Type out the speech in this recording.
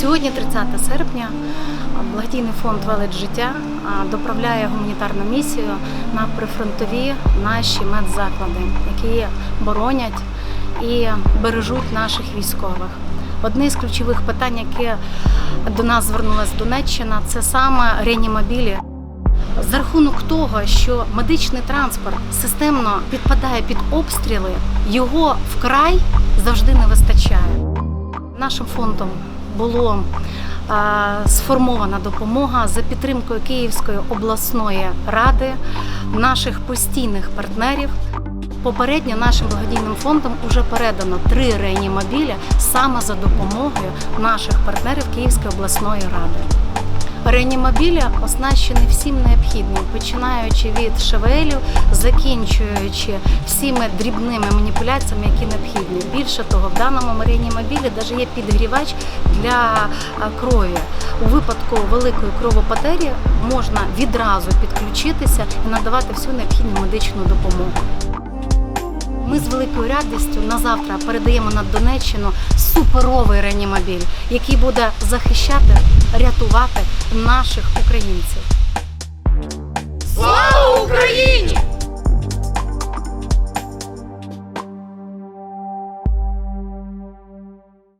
Сьогодні, 30 серпня, благодійний фонд Велич життя доправляє гуманітарну місію на прифронтові наші медзаклади, які боронять і бережуть наших військових. Одне з ключових питань, яке до нас звернулася Донеччина, це саме реанімобілі. За рахунок того, що медичний транспорт системно підпадає під обстріли, його вкрай завжди не вистачає. Нашим фондом було е, сформована допомога за підтримкою Київської обласної ради, наших постійних партнерів. Попередньо нашим благодійним фондом вже передано три реанімобіля саме за допомогою наших партнерів Київської обласної ради. Реанімобілі оснащені всім необхідним, починаючи від шевелів, закінчуючи всіми дрібними маніпуляціями, які необхідні. Більше того, в даному реанімобілі навіть є підгрівач для крові. У випадку великої кровопотері можна відразу підключитися і надавати всю необхідну медичну допомогу. Ми з великою радістю на завтра передаємо на Донеччину суперовий реанімобіль, який буде захищати, рятувати наших українців.